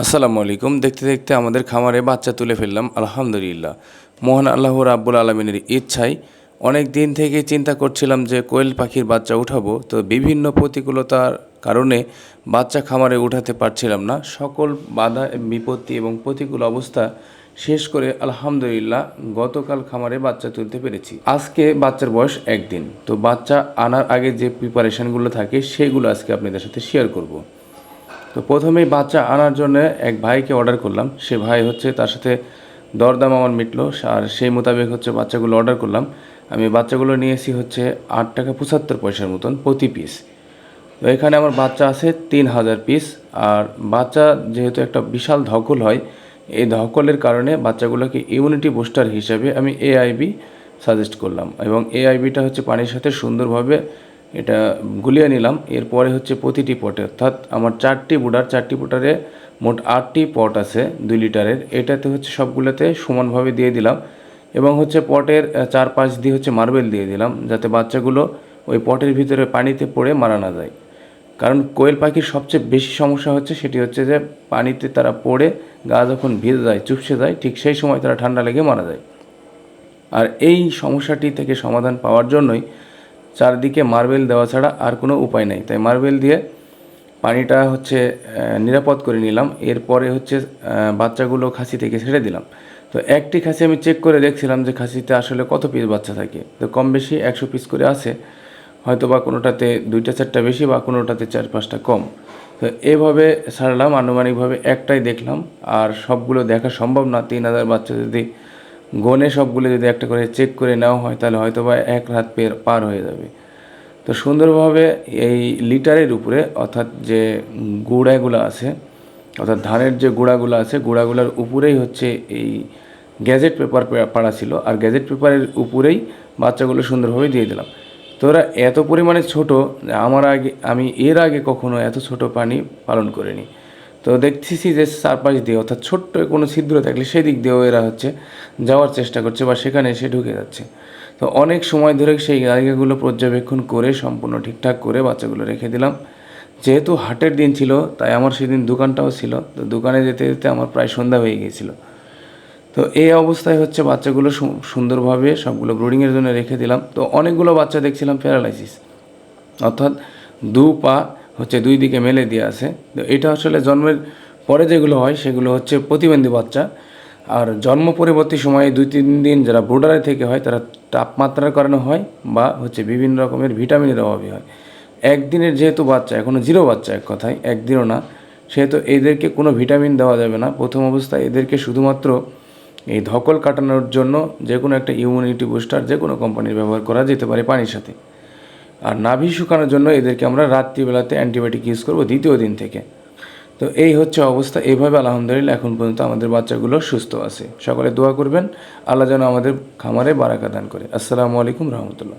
আসসালামু আলাইকুম। দেখতে দেখতে আমাদের খামারে বাচ্চা তুলে ফেললাম, আলহামদুলিল্লাহ। মহান আল্লাহ রাব্বুল আলমিনের ইচ্ছায় অনেক দিন থেকে চিন্তা করছিলাম যে কোয়েল পাখির বাচ্চা উঠাবো, তো বিভিন্ন প্রতিকূলতার কারণে বাচ্চা খামারে উঠাতে পারছিলাম না। সকল বাধা, বিপত্তি এবং প্রতিকূল অবস্থা শেষ করে আলহামদুলিল্লাহ গতকাল খামারে বাচ্চা তুলতে পেরেছি। আজকে বাচ্চার বয়স একদিন, তো বাচ্চা আনার আগে যে প্রিপারেশনগুলো থাকে সেগুলো আজকে আপনাদের সাথে শেয়ার করব। তো প্রথমেই বাচ্চা আনার জন্য এক ভাইকে অর্ডার করলাম। সে ভাই হচ্ছে তার সাথে দরদাম আমার মিটলো, আর সেই মোতাবেক হচ্ছে বাচ্চাগুলো অর্ডার করলাম। আমি বাচ্চাগুলো নিয়েছি হচ্ছে আট টাকা পঁচাত্তর পয়সার মতন প্রতি পিস তো এখানে আমার বাচ্চা আছে তিন হাজার পিস আর বাচ্চা যেহেতু একটা বিশাল ধকল হয়, এই ধকলের কারণে বাচ্চাগুলোকে ইমিউনিটি বুস্টার হিসাবে আমি এআইবি সাজেস্ট করলাম। এবং এআইবিটা হচ্ছে পানির সাথে সুন্দরভাবে এটা গুলিয়ে নিলাম। এরপরে হচ্ছে প্রতিটি পটে অর্থাৎ আমার চারটি বুডার চারটি বুটারে মোট আটটি পট আছে দুই লিটারের। এটাতে হচ্ছে সবগুলোতে সমানভাবে দিয়ে দিলাম এবং হচ্ছে পটের আহ, চার পাঁচ দিয়ে হচ্ছে মার্বেল দিয়ে দিলাম যাতে বাচ্চাগুলো ওই পটের ভিতরে পানিতে পড়ে মারা না যায়। কারণ কোয়েল পাখির সবচেয়ে বেশি সমস্যা হচ্ছে সেটি হচ্ছে যে পানিতে তারা পড়ে গা যখন ভিজে যায় চুপসে যায় ঠিক সেই সময় তারা ঠান্ডা লেগে মারা যায়। আর এই সমস্যাটি থেকে সমাধান পাওয়ার জন্যই চারদিকে মার্বেল দেওয়া ছাড়া আর কোনো উপায় নেই। তাই মার্বেল দিয়ে পানিটা হচ্ছে নিরাপদ করে নিলাম। এরপরে হচ্ছে বাচ্চাগুলো খাসি থেকে ছেড়ে দিলাম। তো একটি খাসি আমি চেক করে দেখছিলাম যে খাসিতে আসলে কত পিস বাচ্চা থাকে। তো কম বেশি একশো পিস করে আছে। হয়তো বা কোনোটাতে দুইটা, চারটা বেশি বা কোনোটাতে চার, পাঁচটা কম। তো এভাবে ছাড়লাম। আনুমানিকভাবে একটাই দেখলাম। আর সবগুলো দেখা সম্ভব না। তিন হাজার বাচ্চা যদি গনে সবগুলো যদি একটা করে চেক করে নেওয়া হয়, তাহলে হয়তো বা এক রাত পের পার হয়ে যাবে। তো সুন্দরভাবে এই লিটারের উপরে, অর্থাৎ যে গুঁড়াগুলো আছে, অর্থাৎ ধানের যে গুঁড়াগুলো আছে, গুঁড়াগুলোর উপরেই হচ্ছে এই গ্যাজেট পেপার পাড়া ছিল। আর গ্যাজেট পেপারের উপরেই বাচ্চাগুলো সুন্দরভাবে দিয়ে দিলাম। তো ওরা এত পরিমাণে ছোট, আমার আগে, আমি এর আগে কখনো এত ছোট প্রাণী পালন করিনি। তো দেখতেছি যে চারপাশ দিয়ে, অর্থাৎ ছোট্ট কোনো ছিদ্র থাকলে সেদিক দিয়েও এরা হচ্ছে যাওয়ার চেষ্টা করছে বা সেখানে এসে ঢুকে যাচ্ছে। তো অনেক সময় ধরে সেই জায়গাগুলো পর্যবেক্ষণ করে, সম্পূর্ণ ঠিকঠাক করে বাচ্চাগুলো রেখে দিলাম। যেহেতু হাটের দিন ছিল, তাই আমার সেদিন দোকানটাও ছিল। তো দোকানে যেতে যেতে আমার প্রায় সন্ধ্যা হয়ে গিয়েছিল। তো এই অবস্থায় হচ্ছে বাচ্চাগুলো সুন্দরভাবে সবগুলো ব্রুডিংয়ের জন্য রেখে দিলাম। তো অনেকগুলো বাচ্চা দেখছিলাম প্যারালাইসিস। অর্থাৎ দু পা হচ্ছে দুই দিকে মেলে দিয়ে আছে। তো এটা আসলে জন্মের পরে যেগুলো হয়, সেগুলো হচ্ছে প্রতিবন্ধী বাচ্চা। আর জন্ম পরবর্তী সময়ে দুই, তিন দিন যারা ব্রুডারে থেকে হয়, তারা তাপমাত্রার কারণে হয় বা হচ্ছে বিভিন্ন রকমের ভিটামিনের অভাবে হয়। একদিনের যেহেতু বাচ্চা এখনও জিরো বাচ্চা এক কথায়, একদিনও না। সেহেতু এদেরকে কোনো ভিটামিন দেওয়া যাবে না। প্রথম অবস্থায় এদেরকে শুধুমাত্র এই ধকল কাটানোর জন্য যে কোনো একটা ইমিউনিটি বুস্টার যে কোনো কোম্পানির ব্যবহার করা যেতে পারে পানির সাথে। আর নাভি শুকানোর জন্য এদেরকে আমরা রাত্রিবেলাতে অ্যান্টিবায়োটিক ইউজ করব দ্বিতীয় দিন থেকে। তো এই হচ্ছে অবস্থা। এইভাবে আলহামদুলিল্লাহ এখন পর্যন্ত আমাদের বাচ্চাগুলো সুস্থ আছে। সকলে দোয়া করবেন। আল্লাহ যেন আমাদের খামারে বারাকা দান করে। আসসালামু আলাইকুম রহমতুল্লাহ।